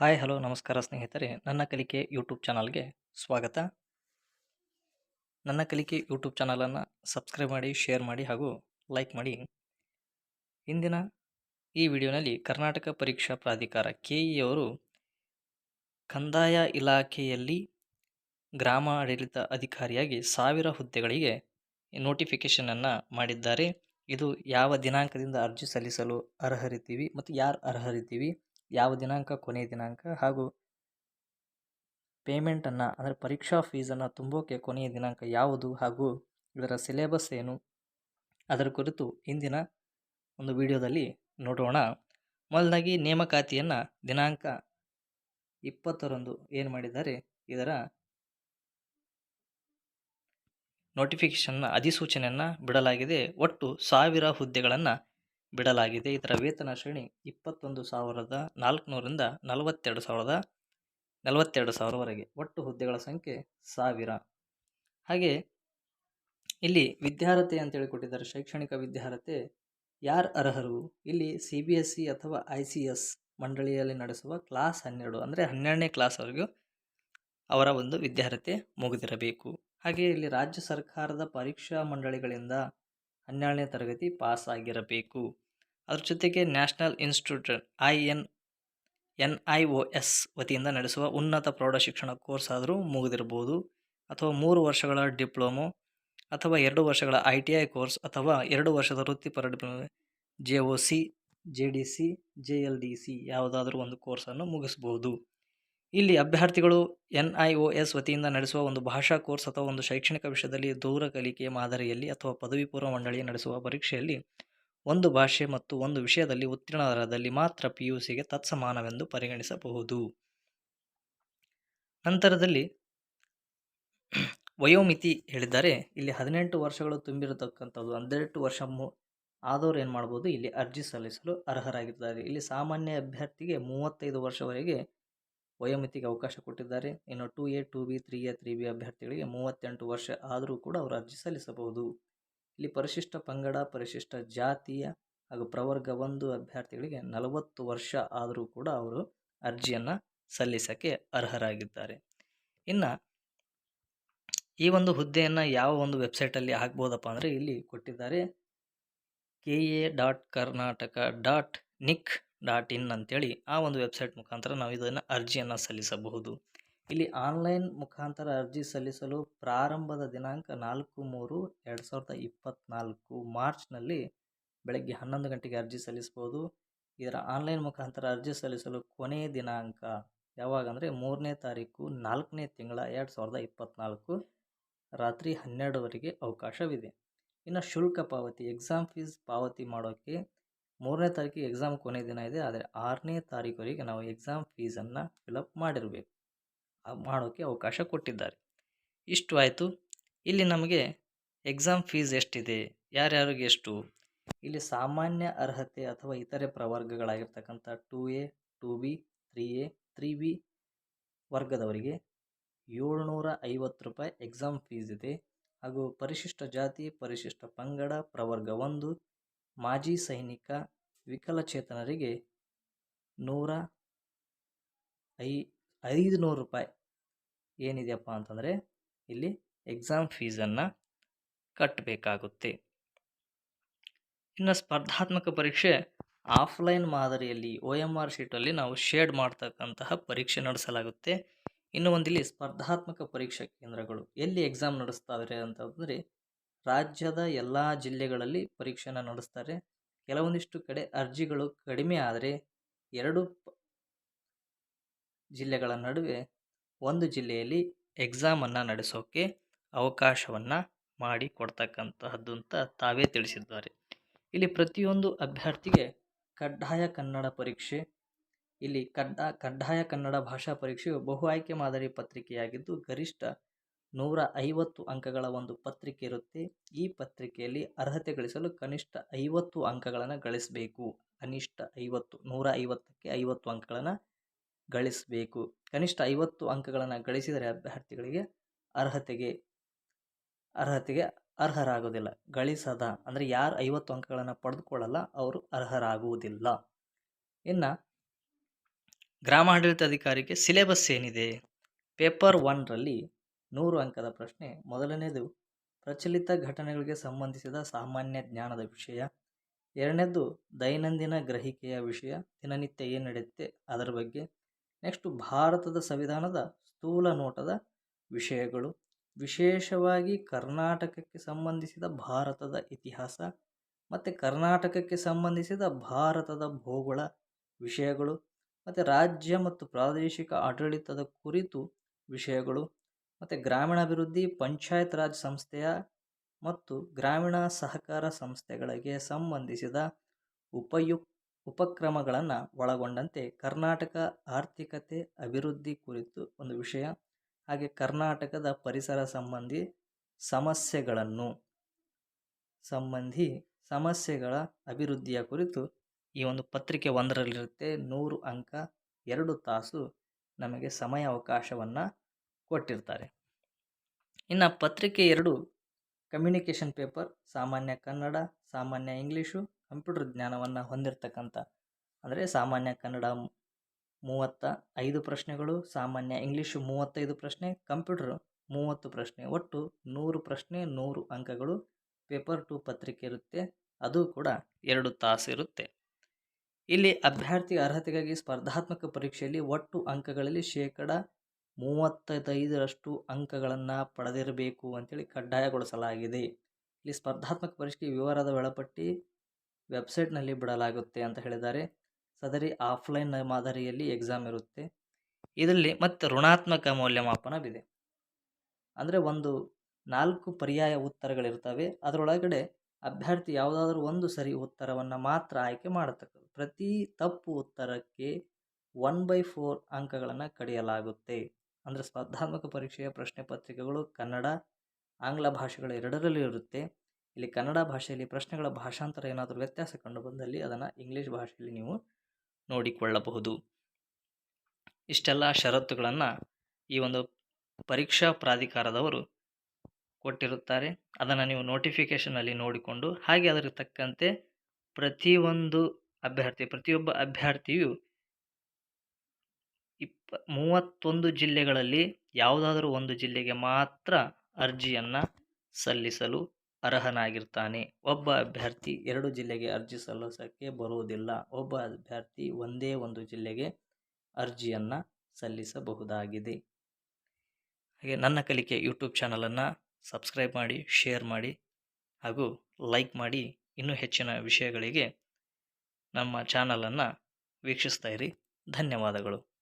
Hi, hello, ನಮಸ್ಕಾರ ಸ್ನೇಹಿತರೆ. ನನ್ನ ಕಲಿಕೆ ಯೂಟ್ಯೂಬ್ ಚಾನಲ್ಗೆ ಸ್ವಾಗತ. ನನ್ನ ಕಲಿಕೆ ಯೂಟ್ಯೂಬ್ ಚಾನಲನ್ನು ಸಬ್ಸ್ಕ್ರೈಬ್ ಮಾಡಿ, ಶೇರ್ ಮಾಡಿ ಹಾಗೂ ಲೈಕ್ ಮಾಡಿ. ಇಂದಿನ ಈ ವಿಡಿಯೋನಲ್ಲಿ ಕರ್ನಾಟಕ ಪರೀಕ್ಷಾ ಪ್ರಾಧಿಕಾರ ಕೆ ಇ ಅವರು ಕಂದಾಯ ಇಲಾಖೆಯಲ್ಲಿ ಗ್ರಾಮ ಆಡಳಿತ ಅಧಿಕಾರಿಯಾಗಿ ಸಾವಿರ ಹುದ್ದೆಗಳಿಗೆ ನೋಟಿಫಿಕೇಷನನ್ನು ಮಾಡಿದ್ದಾರೆ. ಇದು ಯಾವ ದಿನಾಂಕದಿಂದ ಅರ್ಜಿ ಸಲ್ಲಿಸಲು ಅರ್ಹರಿದ್ದೀವಿ ಮತ್ತು ಯಾರು ಅರ್ಹರಿದ್ದೀವಿ? ಯಾವ ದಿನಾಂಕ, ಕೊನೆಯ ದಿನಾಂಕ ಹಾಗೂ ಪೇಮೆಂಟನ್ನು, ಅಂದರೆ ಪರೀಕ್ಷಾ ಫೀಸನ್ನು ತುಂಬೋಕೆ ಕೊನೆಯ ದಿನಾಂಕ ಯಾವುದು ಹಾಗೂ ಇದರ ಸಿಲೆಬಸ್ ಏನು, ಅದರ ಕುರಿತು ಇಂದಿನ ಒಂದು ವಿಡಿಯೋದಲ್ಲಿ ನೋಡೋಣ. ಮೊದಲಾಗಿ ನೇಮಕಾತಿಯನ್ನು ದಿನಾಂಕ ಇಪ್ಪತ್ತರಂದು ಏನು ಮಾಡಿದ್ದಾರೆ, ಇದರ ನೋಟಿಫಿಕೇಷನ್ನ ಅಧಿಸೂಚನೆಯನ್ನು ಬಿಡಲಾಗಿದೆ. ಒಟ್ಟು ಸಾವಿರ ಹುದ್ದೆಗಳನ್ನು ಬಿಡಲಾಗಿದೆ. ಇದರ ವೇತನ ಶ್ರೇಣಿ ಇಪ್ಪತ್ತೊಂದು ಸಾವಿರದ ನಾಲ್ಕುನೂರಿಂದ ನಲವತ್ತೆರಡು ಸಾವಿರದ ನಲವತ್ತೆರಡು ಸಾವಿರವರೆಗೆ. ಒಟ್ಟು ಹುದ್ದೆಗಳ ಸಂಖ್ಯೆ ಸಾವಿರ. ಹಾಗೆ ಇಲ್ಲಿ ವಿದ್ಯಾರ್ಹತೆ ಅಂತೇಳಿ ಕೊಟ್ಟಿದ್ದಾರೆ ಶೈಕ್ಷಣಿಕ ವಿದ್ಯಾರ್ಹತೆ ಯಾರು ಅರ್ಹರು? ಇಲ್ಲಿ ಸಿ ಬಿ ಎಸ್ ಸಿ ಅಥವಾ ಐ ಸಿ ಎಸ್ ಮಂಡಳಿಯಲ್ಲಿ ನಡೆಸುವ ಕ್ಲಾಸ್ ಹನ್ನೆರಡು ಅಂದರೆ ಹನ್ನೆರಡನೇ ಕ್ಲಾಸ್ವರೆಗೂ ಅವರ ಒಂದು ವಿದ್ಯಾರ್ಹತೆ ಮುಗಿದಿರಬೇಕು. ಹಾಗೆ ಇಲ್ಲಿ ರಾಜ್ಯ ಸರ್ಕಾರದ ಪರೀಕ್ಷಾ ಮಂಡಳಿಗಳಿಂದ ಹನ್ನೆರಡನೇ ತರಗತಿ ಪಾಸ್ ಆಗಿರಬೇಕು ಅದರ ಜೊತೆಗೆ national institute I N N I O S ವತಿಯಿಂದ ನಡೆಸುವ ಉನ್ನತ ಪ್ರೌಢಶಿಕ್ಷಣ ಕೋರ್ಸ್ ಆದರೂ ಮುಗಿದಿರ್ಬೋದು. ಅಥವಾ ಮೂರು ವರ್ಷಗಳ ಡಿಪ್ಲೊಮೊ ಅಥವಾ ಎರಡು ವರ್ಷಗಳ ಐ ಟಿ ಐ ಕೋರ್ಸ್ ಅಥವಾ ಎರಡು ವರ್ಷದ ವೃತ್ತಿಪರ diploma, J O C, J D C, J L D C ಯಾವುದಾದ್ರೂ ಒಂದು ಕೋರ್ಸನ್ನು ಮುಗಿಸ್ಬೋದು. ಇಲ್ಲಿ ಅಭ್ಯರ್ಥಿಗಳು ಎನ್ ಐ ಒ ಎಸ್ ವತಿಯಿಂದ ನಡೆಸುವ ಒಂದು ಭಾಷಾ ಕೋರ್ಸ್ ಅಥವಾ ಒಂದು ಶೈಕ್ಷಣಿಕ ವಿಷಯದಲ್ಲಿ ದೂರ ಕಲಿಕೆ ಮಾದರಿಯಲ್ಲಿ ಅಥವಾ ಪದವಿ ಪೂರ್ವ ಮಂಡಳಿ ನಡೆಸುವ ಪರೀಕ್ಷೆಯಲ್ಲಿ ಒಂದು ಭಾಷೆ ಮತ್ತು ಒಂದು ವಿಷಯದಲ್ಲಿ ಉತ್ತೀರ್ಣರಾದಲ್ಲಿ ಮಾತ್ರ ಪಿ ಯು ಸಿಗೆ ತತ್ಸಮಾನವೆಂದು ಪರಿಗಣಿಸಬಹುದು. ನಂತರದಲ್ಲಿ ವಯೋಮಿತಿ ಹೇಳಿದ್ದಾರೆ. ಇಲ್ಲಿ ಹದಿನೆಂಟು ವರ್ಷಗಳು ತುಂಬಿರತಕ್ಕಂಥದ್ದು ಹನ್ನೆರಡು ವರ್ಷ ಮು ಆದವರು ಏನು ಮಾಡ್ಬೋದು ಇಲ್ಲಿ ಅರ್ಜಿ ಸಲ್ಲಿಸಲು ಅರ್ಹರಾಗಿದ್ದಾರೆ. ಇಲ್ಲಿ ಸಾಮಾನ್ಯ ಅಭ್ಯರ್ಥಿಗೆ ಮೂವತ್ತೈದು ವರ್ಷವರೆಗೆ ವಯೋಮಿತಿಗೆ ಅವಕಾಶ ಕೊಟ್ಟಿದ್ದಾರೆ. ಇನ್ನು two A, two B, three A, three B ಅಭ್ಯರ್ಥಿಗಳಿಗೆ ಮೂವತ್ತೆಂಟು ವರ್ಷ ಆದರೂ ಕೂಡ ಅವರು ಅರ್ಜಿ ಸಲ್ಲಿಸಬಹುದು. ಇಲ್ಲಿ ಪರಿಶಿಷ್ಟ ಪಂಗಡ, ಪರಿಶಿಷ್ಟ ಜಾತಿಯ ಹಾಗೂ ಪ್ರವರ್ಗ ಒಂದು ಅಭ್ಯರ್ಥಿಗಳಿಗೆ ನಲವತ್ತು ವರ್ಷ ಆದರೂ ಕೂಡ ಅವರು ಅರ್ಜಿಯನ್ನು ಸಲ್ಲಿಸಕ್ಕೆ ಅರ್ಹರಾಗಿದ್ದಾರೆ. ಇನ್ನು ಈ ಒಂದು ಹುದ್ದೆಯನ್ನು ಯಾವ ಒಂದು ವೆಬ್ಸೈಟಲ್ಲಿ ಹಾಕ್ಬೋದಪ್ಪ ಅಂದರೆ ಇಲ್ಲಿ ಕೊಟ್ಟಿದ್ದಾರೆ. K A dot Karnataka dot nic dot in ಅಂತೇಳಿ ಆ ಒಂದು ವೆಬ್ಸೈಟ್ ಮುಖಾಂತರ ನಾವು ಇದನ್ನು ಅರ್ಜಿಯನ್ನು ಸಲ್ಲಿಸಬಹುದು. ಇಲ್ಲಿ ಆನ್ಲೈನ್ ಮುಖಾಂತರ ಅರ್ಜಿ ಸಲ್ಲಿಸಲು ಪ್ರಾರಂಭದ ದಿನಾಂಕ ನಾಲ್ಕು ಮೂರು ಎರಡು ಸಾವಿರದ ಇಪ್ಪತ್ತ್ನಾಲ್ಕು ಮಾರ್ಚ್ನಲ್ಲಿ ಬೆಳಗ್ಗೆ ಹನ್ನೊಂದು ಗಂಟೆಗೆ ಅರ್ಜಿ ಸಲ್ಲಿಸ್ಬೋದು ಇದರ ಆನ್ಲೈನ್ ಮುಖಾಂತರ ಅರ್ಜಿ ಸಲ್ಲಿಸಲು ಕೊನೆಯ ದಿನಾಂಕ ಯಾವಾಗ ಅಂದರೆ ಮೂರನೇ ತಾರೀಕು ನಾಲ್ಕನೇ ತಿಂಗಳ ಎರಡು ಸಾವಿರದ ಇಪ್ಪತ್ತ್ನಾಲ್ಕು ರಾತ್ರಿ ಹನ್ನೆರಡುವರೆಗೆ ಅವಕಾಶವಿದೆ. ಇನ್ನು ಶುಲ್ಕ ಪಾವತಿ, ಎಕ್ಸಾಮ್ ಫೀಸ್ ಪಾವತಿ ಮಾಡೋಕ್ಕೆ ಮೂರನೇ ತಾರೀಕಿಗೆ ಎಕ್ಸಾಮ್ ಕೊನೆಯ ದಿನ ಇದೆ, ಆದರೆ ಆರನೇ ತಾರೀಕುವರೆಗೆ ನಾವು ಎಕ್ಸಾಮ್ ಫೀಸನ್ನು ಫಿಲಪ್ ಮಾಡಿರಬೇಕು. ಮಾಡೋಕ್ಕೆ ಅವಕಾಶ ಕೊಟ್ಟಿದ್ದಾರೆ. ಇಷ್ಟು ಆಯಿತು. ಇಲ್ಲಿ ನಮಗೆ ಎಕ್ಸಾಮ್ ಫೀಸ್ ಎಷ್ಟಿದೆ, ಯಾರ್ಯಾರಿಗೆ ಎಷ್ಟು? ಇಲ್ಲಿ ಸಾಮಾನ್ಯ ಅರ್ಹತೆ ಅಥವಾ ಇತರೆ ಪ್ರವರ್ಗಗಳಾಗಿರ್ತಕ್ಕಂಥ two A, two B, three A, three B ವರ್ಗದವರಿಗೆ ಏಳ್ನೂರ ಐವತ್ತು ರೂಪಾಯಿ ಎಕ್ಸಾಮ್ ಫೀಸ್ ಇದೆ. ಹಾಗೂ ಪರಿಶಿಷ್ಟ ಜಾತಿ, ಪರಿಶಿಷ್ಟ ಪಂಗಡ, ಪ್ರವರ್ಗ ಒಂದು ಮಾಜಿ ಸೈನಿಕ ವಿಕಲಚೇತನರಿಗೆ ನೂರ ಐ ಐದು ನೂರು ರೂಪಾಯಿ ಏನಿದೆಯಪ್ಪ ಅಂತಂದರೆ ಇಲ್ಲಿ ಎಕ್ಸಾಮ್ ಫೀಸನ್ನು ಕಟ್ಟಬೇಕಾಗುತ್ತೆ ಇನ್ನು ಸ್ಪರ್ಧಾತ್ಮಕ ಪರೀಕ್ಷೆ ಆಫ್ಲೈನ್ ಮಾದರಿಯಲ್ಲಿ ಒ ಎಂ ಆರ್ ಶೀಟಲ್ಲಿ ನಾವು ಶೇಡ್ ಮಾಡ್ತಕ್ಕಂತಹ ಪರೀಕ್ಷೆ ನಡೆಸಲಾಗುತ್ತೆ. ಇನ್ನು ಒಂದಿಲ್ಲಿ ಸ್ಪರ್ಧಾತ್ಮಕ ಪರೀಕ್ಷಾ ಕೇಂದ್ರಗಳು ಎಲ್ಲಿ ಎಕ್ಸಾಮ್ ನಡೆಸ್ತಾವ್ರೆ ಅಂತಂದರೆ ರಾಜ್ಯದ ಎಲ್ಲ ಜಿಲ್ಲೆಗಳಲ್ಲಿ ಪರೀಕ್ಷೆಯನ್ನು ನಡೆಸ್ತಾರೆ. ಕೆಲವೊಂದಿಷ್ಟು ಕಡೆ ಅರ್ಜಿಗಳು ಕಡಿಮೆ ಆದರೆ ಎರಡು ಜಿಲ್ಲೆಗಳ ನಡುವೆ ಒಂದು ಜಿಲ್ಲೆಯಲ್ಲಿ ಎಕ್ಸಾಮನ್ನು ನಡೆಸೋಕ್ಕೆ ಅವಕಾಶವನ್ನು ಮಾಡಿ ಕೊಡ್ತಕ್ಕಂತಹದ್ದು ಅಂತ ತಾವೇ ತಿಳಿಸಿದ್ದಾರೆ. ಇಲ್ಲಿ ಪ್ರತಿಯೊಂದು ಅಭ್ಯರ್ಥಿಗೆ ಕಡ್ಡಾಯ ಕನ್ನಡ ಪರೀಕ್ಷೆ, ಇಲ್ಲಿ ಕಡ್ಡ, ಕಡ್ಡಾಯ ಕನ್ನಡ ಭಾಷಾ ಪರೀಕ್ಷೆಯು ಬಹು ಆಯ್ಕೆ ಮಾದರಿ ಪತ್ರಿಕೆಯಾಗಿದ್ದು ಗರಿಷ್ಠ ನೂರ ಐವತ್ತು ಅಂಕಗಳ ಒಂದು ಪತ್ರಿಕೆ ಇರುತ್ತೆ. ಈ ಪತ್ರಿಕೆಯಲ್ಲಿ ಅರ್ಹತೆ ಗಳಿಸಲು ಕನಿಷ್ಠ ಐವತ್ತು ಅಂಕಗಳನ್ನು ಗಳಿಸಬೇಕು. ಕನಿಷ್ಠ ಐವತ್ತು ನೂರ ಐವತ್ತಕ್ಕೆ ಐವತ್ತು ಅಂಕಗಳನ್ನು ಗಳಿಸಬೇಕು. ಕನಿಷ್ಠ ಐವತ್ತು ಅಂಕಗಳನ್ನು ಗಳಿಸಿದರೆ ಅಭ್ಯರ್ಥಿಗಳಿಗೆ ಅರ್ಹತೆಗೆ ಅರ್ಹತೆಗೆ ಅರ್ಹರಾಗೋದಿಲ್ಲ ಗಳಿಸದ, ಅಂದರೆ ಯಾರು ಐವತ್ತು ಅಂಕಗಳನ್ನು ಪಡೆದುಕೊಳ್ಳಲ್ಲ, ಅವರು ಅರ್ಹರಾಗುವುದಿಲ್ಲ. ಇನ್ನು ಗ್ರಾಮಾಡಳಿತ ಅಧಿಕಾರಿಗೆ ಸಿಲೆಬಸ್ ಏನಿದೆ? ಪೇಪರ್ ಒನ್ರಲ್ಲಿ ನೂರು ಅಂಕದ ಪ್ರಶ್ನೆ. ಮೊದಲನೇದು ಪ್ರಚಲಿತ ಘಟನೆಗಳಿಗೆ ಸಂಬಂಧಿಸಿದ ಸಾಮಾನ್ಯ ಜ್ಞಾನದ ವಿಷಯ. ಎರಡನೇದು, ದೈನಂದಿನ ಗ್ರಹಿಕೆಯ ವಿಷಯ. ದಿನನಿತ್ಯ ಏನು ನಡೆಯುತ್ತೆ ಅದರ ಬಗ್ಗೆ. ನೆಕ್ಸ್ಟು, ಭಾರತದ ಸಂವಿಧಾನದ ಸ್ಥೂಲ ನೋಟದ ವಿಷಯಗಳು. ವಿಶೇಷವಾಗಿ ಕರ್ನಾಟಕಕ್ಕೆ ಸಂಬಂಧಿಸಿದ ಭಾರತದ ಇತಿಹಾಸ ಮತ್ತು ಕರ್ನಾಟಕಕ್ಕೆ ಸಂಬಂಧಿಸಿದ ಭಾರತದ ಭೂಗೋಳ ವಿಷಯಗಳು ಮತ್ತು ರಾಜ್ಯ ಮತ್ತು ಪ್ರಾದೇಶಿಕ ಆಡಳಿತದ ಕುರಿತು ವಿಷಯಗಳು. ಮತ್ತು ಗ್ರಾಮೀಣಾಭಿವೃದ್ಧಿ ಪಂಚಾಯತ್ ರಾಜ್ ಸಂಸ್ಥೆಯ ಮತ್ತು ಗ್ರಾಮೀಣ ಸಹಕಾರ ಸಂಸ್ಥೆಗಳಿಗೆ ಸಂಬಂಧಿಸಿದ ಉಪಯುಕ್ ಉಪಕ್ರಮಗಳನ್ನು ಒಳಗೊಂಡಂತೆ ಕರ್ನಾಟಕ ಆರ್ಥಿಕತೆ ಅಭಿವೃದ್ಧಿ ಕುರಿತು ಒಂದು ವಿಷಯ, ಹಾಗೆ ಕರ್ನಾಟಕದ ಪರಿಸರ ಸಂಬಂಧಿ ಸಮಸ್ಯೆಗಳನ್ನು ಸಂಬಂಧಿ ಸಮಸ್ಯೆಗಳ ಅಭಿವೃದ್ಧಿಯ ಕುರಿತು ಈ ಒಂದು ಪತ್ರಿಕೆ ಒಂದರಲ್ಲಿರುತ್ತೆ ನೂರು ಅಂಕ ಎರಡು ತಾಸು ನಮಗೆ ಸಮಯ ಅವಕಾಶವನ್ನು ಕೊಟ್ಟಿರ್ತಾರೆ. ಇನ್ನು ಪತ್ರಿಕೆ ಎರಡು ಕಮ್ಯುನಿಕೇಷನ್ ಪೇಪರ್ ಸಾಮಾನ್ಯ ಕನ್ನಡ, ಸಾಮಾನ್ಯ ಇಂಗ್ಲೀಷು ಕಂಪ್ಯೂಟರ್ ಜ್ಞಾನವನ್ನು ಹೊಂದಿರತಕ್ಕಂಥ, ಅಂದರೆ ಸಾಮಾನ್ಯ ಕನ್ನಡ ಮೂವತ್ತ ಐದು ಪ್ರಶ್ನೆಗಳು, ಸಾಮಾನ್ಯ ಇಂಗ್ಲೀಷು ಮೂವತ್ತೈದು ಪ್ರಶ್ನೆ ಕಂಪ್ಯೂಟರ್ ಮೂವತ್ತು ಪ್ರಶ್ನೆ, ಒಟ್ಟು ನೂರು ಪ್ರಶ್ನೆ, ನೂರು ಅಂಕಗಳು ಪೇಪರ್ ಟು ಪತ್ರಿಕೆ ಇರುತ್ತೆ, ಅದು ಕೂಡ ಎರಡು ತಾಸು ಇರುತ್ತೆ. ಇಲ್ಲಿ ಅಭ್ಯರ್ಥಿ ಅರ್ಹತೆಗಾಗಿ ಸ್ಪರ್ಧಾತ್ಮಕ ಪರೀಕ್ಷೆಯಲ್ಲಿ ಒಟ್ಟು ಅಂಕಗಳಲ್ಲಿ ಶೇಕಡ ಮೂವತ್ತೈದರಷ್ಟು ಅಂಕಗಳನ್ನು ಪಡೆದಿರಬೇಕು ಅಂತೇಳಿ ಕಡ್ಡಾಯಗೊಳಿಸಲಾಗಿದೆ. ಇಲ್ಲಿ ಸ್ಪರ್ಧಾತ್ಮಕ ಪರೀಕ್ಷೆ ವಿವರದ ವೇಳಾಪಟ್ಟಿ ವೆಬ್ಸೈಟ್ನಲ್ಲಿ ಬಿಡಲಾಗುತ್ತೆ ಅಂತ ಹೇಳಿದ್ದಾರೆ. ಸದರಿ ಆಫ್ಲೈನ್ ಮಾದರಿಯಲ್ಲಿ ಎಕ್ಸಾಮ್ ಇರುತ್ತೆ. ಇದರಲ್ಲಿ ಮತ್ತು ಋಣಾತ್ಮಕ ಮೌಲ್ಯಮಾಪನವಿದೆ. ಅಂದರೆ ಒಂದು ನಾಲ್ಕು ಪರ್ಯಾಯ ಉತ್ತರಗಳಿರ್ತವೆ. ಅದರೊಳಗಡೆ ಅಭ್ಯರ್ಥಿ ಯಾವುದಾದ್ರೂ ಒಂದು ಸರಿ ಉತ್ತರವನ್ನು ಮಾತ್ರ ಆಯ್ಕೆ ಮಾಡತಕ್ಕದ್ದು. ಪ್ರತಿ ತಪ್ಪು ಉತ್ತರಕ್ಕೆ ಒನ್ ಬೈ ಫೋರ್ ಅಂಕಗಳನ್ನು ಕಡಿಯಲಾಗುತ್ತೆ. ಅಂದರೆ ಸ್ಪರ್ಧಾತ್ಮಕ ಪರೀಕ್ಷೆಯ ಪ್ರಶ್ನೆ ಪತ್ರಿಕೆಗಳು ಕನ್ನಡ, ಆಂಗ್ಲ ಭಾಷೆಗಳ ಎರಡರಲ್ಲೂ ಇರುತ್ತೆ. ಇಲ್ಲಿ ಕನ್ನಡ ಭಾಷೆಯಲ್ಲಿ ಪ್ರಶ್ನೆಗಳ ಭಾಷಾಂತರ ಏನಾದರೂ ವ್ಯತ್ಯಾಸ ಕಂಡು ಬಂದಲ್ಲಿ ಅದನ್ನು ಇಂಗ್ಲೀಷ್ ಭಾಷೆಯಲ್ಲಿ ನೀವು ನೋಡಿಕೊಳ್ಳಬಹುದು. ಇಷ್ಟೆಲ್ಲ ಷರತ್ತುಗಳನ್ನು ಈ ಒಂದು ಪರೀಕ್ಷಾ ಪ್ರಾಧಿಕಾರದವರು ಕೊಟ್ಟಿರುತ್ತಾರೆ. ಅದನ್ನು ನೀವು ನೋಟಿಫಿಕೇಷನಲ್ಲಿ ನೋಡಿಕೊಂಡು ಹಾಗೆ ಅದರ ತಕ್ಕಂತೆ ಪ್ರತಿಯೊಂದು ಅಭ್ಯರ್ಥಿ, ಪ್ರತಿಯೊಬ್ಬ ಅಭ್ಯರ್ಥಿಯು ಮೂವತ್ತೊಂದು ಜಿಲ್ಲೆಗಳಲ್ಲಿ ಯಾವುದಾದರೂ ಒಂದು ಜಿಲ್ಲೆಗೆ ಮಾತ್ರ ಅರ್ಜಿಯನ್ನು ಸಲ್ಲಿಸಲು ಅರ್ಹನಾಗಿರ್ತಾನೆ. ಒಬ್ಬ ಅಭ್ಯರ್ಥಿ ಎರಡು ಜಿಲ್ಲೆಗೆ ಅರ್ಜಿ ಸಲ್ಲಿಸೋಕ್ಕೆ ಬರುವುದಿಲ್ಲ. ಒಬ್ಬ ಅಭ್ಯರ್ಥಿ ಒಂದೇ ಒಂದು ಜಿಲ್ಲೆಗೆ ಅರ್ಜಿಯನ್ನು ಸಲ್ಲಿಸಬಹುದಾಗಿದೆ. ಹಾಗೆ ನನ್ನ ಕಲಿಕೆ ಯೂಟ್ಯೂಬ್ ಚಾನಲನ್ನು ಸಬ್ಸ್ಕ್ರೈಬ್ ಮಾಡಿ, ಶೇರ್ ಮಾಡಿ ಹಾಗೂ ಲೈಕ್ ಮಾಡಿ. ಇನ್ನೂ ಹೆಚ್ಚಿನ ವಿಷಯಗಳಿಗೆ ನಮ್ಮ ಚಾನಲನ್ನು ವೀಕ್ಷಿಸ್ತಾ ಇರಿ. ಧನ್ಯವಾದಗಳು.